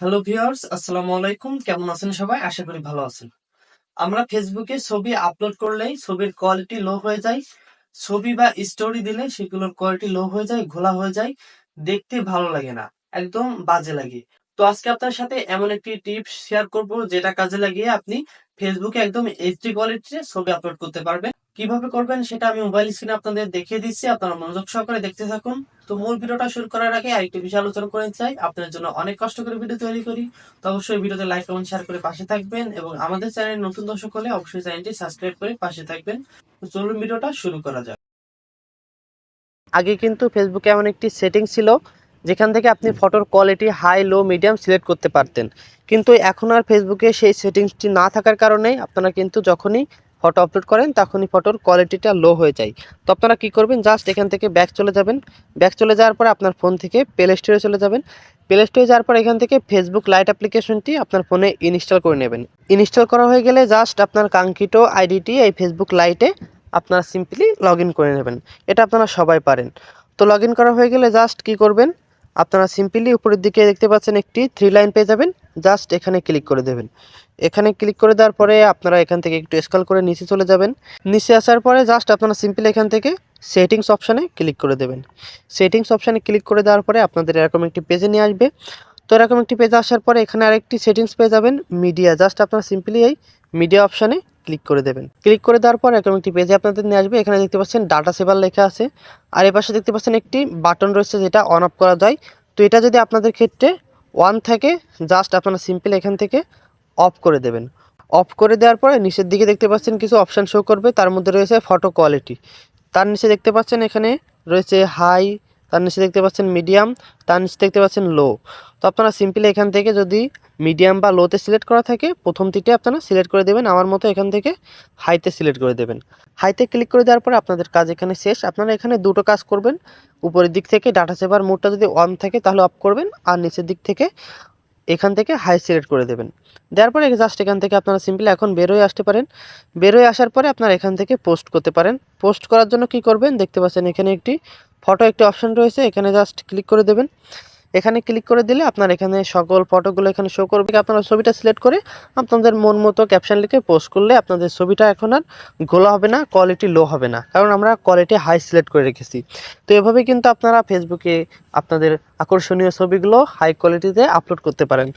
Hello viewers, আসসালামু আলাইকুম। কেমন আছেন সবাই? আশা করি ভালো আছেন। আমরা ফেসবুকে ছবি আপলোড করলেই ছবির কোয়ালিটি লো হয়ে যায়। ছবি বা স্টোরি দিলে সেগুলোর কোয়ালিটি লো হয়ে যায়, ঘোলা হয়ে যায়। দেখতে ভালো লাগে না, একদম বাজে লাগে। তো আজকে আপনার সাথে এমন একটি টিপস শেয়ার করব, যেটা কাজে লাগিয়ে আপনি ফেসবুকে একদম এইচডি কোয়ালিটিতে ছবি আপলোড করতে পারবেন। কীভাবে করবেন সেটা আমি মোবাইল স্ক্রিনে আপনাদের দেখিয়ে দিচ্ছি। আপনারা মনোযোগ সহকারে দেখতে থাকুন। তো মূল ভিডিওটা শুরু করার আগে আরেকটি বিষয় আলোচনা করে চাই। আপনাদের জন্য অনেক কষ্ট করে ভিডিও তৈরি করি। তো অবশ্যই ভিডিওতে লাইক কমেন্ট শেয়ার করে পাশে থাকবেন এবং আমাদের চ্যানেল নতুন দর্শক হলে অবশ্যই চ্যানেলটি সাবস্ক্রাইব করে পাশে থাকবেন। চলুন ভিডিওটা শুরু করা যাক। আগে কিন্তু ফেসবুকে এমন একটি সেটিং ছিল যেখান থেকে আপনি ফটোর quality high low medium select করতে পারতেন। কিন্তু এখন আর ফেসবুকে সেই সেটিংসটি না থাকার কারণে আপনারা কিন্তু যখনই ফটো আপলোড করেন, তখনই ফটোর কোয়ালিটিটা লো হয়ে যায়। তো আপনারা কী করবেন? জাস্ট এখান থেকে ব্যাক চলে যাবেন। ব্যাক চলে যাওয়ার পরে আপনার ফোন থেকে প্লে স্টোরে চলে যাবেন। প্লে স্টোরে যাওয়ার পর এখান থেকে ফেসবুক লাইট অ্যাপ্লিকেশনটি আপনার ফোনে ইনস্টল করে নেবেন। ইনস্টল করা হয়ে গেলে জাস্ট আপনার কাঙ্ক্ষিত আইডিটি এই ফেসবুক লাইটে আপনারা সিম্পলি লগ করে নেবেন। এটা আপনারা সবাই পারেন। তো লগ করা হয়ে গেলে জাস্ট কি করবেন? আপনারা সিম্পলি উপরের দিকে দেখতে পাচ্ছেন একটি থ্রি লাইন পেয়ে যাবেন। জাস্ট এখানে ক্লিক করে দেবেন। এখানে ক্লিক করে দেওয়ার পরে আপনারা এখান থেকে একটু স্কল করে নিচে চলে যাবেন। নিচে আসার পরে জাস্ট আপনারা সিম্পলি এখান থেকে সেটিংস অপশানে ক্লিক করে দেবেন। সেটিংস অপশানে ক্লিক করে দেওয়ার পরে আপনাদের এরকম একটি পেজে নিয়ে আসবে। তো এরকম একটি পেজে আসার পরে এখানে আরেকটি সেটিংস পেয়ে যাবেন, মিডিয়া। জাস্ট আপনারা সিম্পলি এই মিডিয়া অপশানে ক্লিক করে দেবেন। ক্লিক করে দেওয়ার পর এরকম একটি পেজে আপনাদের নিয়ে আসবে। এখানে দেখতে পাচ্ছেন ডাটা সেভার লেখা আছে। আর এ পাশে দেখতে পাচ্ছেন একটি বাটন রয়েছে যেটা অন অফ করা যায়। তো এটা যদি আপনাদের ক্ষেত্রে ওয়ান থেকে জাস্ট আপনারা সিম্পল এখান থেকে অফ করে দেবেন। অফ করে দেওয়ার পরে নিচের দিকে দেখতে পাচ্ছেন কিছু অপশান শো করবে। তার মধ্যে রয়েছে ফটো কোয়ালিটি তার নিচে দেখতে পাচ্ছেন এখানে রয়েছে হাই তার নিচে দেখতে পাচ্ছেন মিডিয়াম তার নিচে দেখতে পাচ্ছেন লো তো আপনারা সিম্পলি এখান থেকে যদি মিডিয়াম বা লোতে সিলেক্ট করা থাকে প্রথমটিতে আপনারা সিলেক্ট করে দেবেন। আমার মতো এখান থেকে হাইতে সিলেক্ট করে দেবেন। হাইতে ক্লিক করে দেওয়ার পরে আপনাদের কাজ এখানে শেষ। আপনারা এখানে দুটো কাজ করবেন। উপরের দিক থেকে ডাটা সেভার মোডটা যদি অন থাকে, তাহলে অফ করবেন। আর নিচের দিক থেকে এখান থেকে হাই সিলেক্ট করে দেবেন। দেওয়ার পরে জাস্ট এখান থেকে আপনারা সিম্পলি এখন বেরোয় আসতে পারেন। বেরোয় আসার পরে আপনারা এখান থেকে পোস্ট করতে পারেন। পোস্ট করার জন্য কি করবেন? দেখতে পাচ্ছেন এখানে একটি ফটো একটি অপশন রয়েছে, এখানে জাস্ট ক্লিক করে দেবেন। এখানে ক্লিক করে দিলে আপনার এখানে সকল ফটোগুলো এখানে শো করবে। আপনারা ছবিটা সিলেক্ট করে আপনাদের মন মতো ক্যাপশন লিখে পোস্ট করলে আপনাদের ছবিটা এখন আর গোলা হবে না কোয়ালিটি লো হবে না। কারণ আমরা কোয়ালিটি হাই সিলেক্ট করে রেখেছি। তো এভাবে কিন্তু আপনারা ফেসবুকে আপনাদের আকর্ষণীয় ছবিগুলো হাই কোয়ালিটিতে আপলোড করতে পারেন।